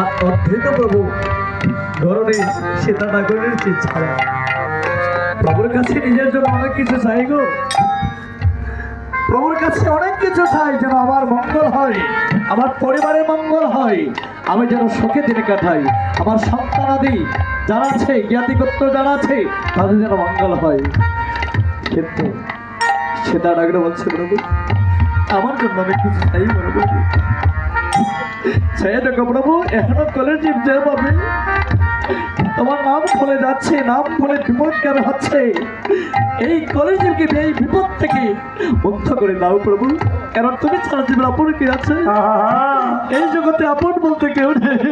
আর অদ্বৈত প্রভু ধরনের সীতা নাগরের চিত ছাড়া প্রভুর কাছে নিজের জন্য অনেক কিছু চাই গো। প্রভুর কাছে অনেক কিছু চাই যেন আমার মঙ্গল হয়, আমার পরিবারের মঙ্গল হয়। আমি যেন সুখে দিনে কাটাই। আমার সন্তানাদি যারা আছে, জ্ঞাতিগত্য যারা আছে, তাদের যেন মঙ্গল হয়। কিন্তু সেটা ডাকলে বলছে, প্রভু, আমার জন্য আমি কিছু চাই প্রভু সে দেখো প্রভু, এখনও কলের যে তোমার নাম যাচ্ছে, নাম হচ্ছে? এই এই বিপদ থেকে মুক্ত করে দাও প্রভু। কারণ তুমি ছাড়া জীবন আপন কি আছে? এই জগতে আপন বলতে কেউ নেই।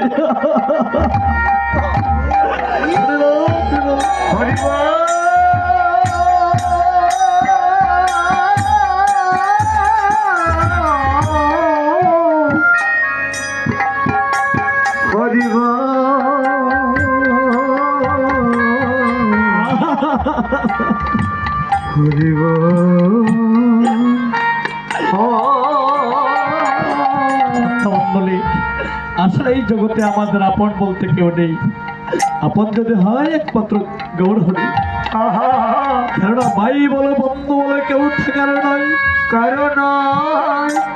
আসলে এই জগতে আমাদের আপন বলতে কেউ নেই। আপন যদি হয় একমাত্র গৌর হরি। কেননা ভাই বলে বন্ধু বলে কেউ থাকার নয় কারণ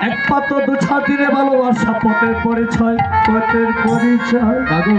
একমাত্র দু ছাতিরে ভালোবাসা পথের পরিচয়। পথের পরিচয়। বাবু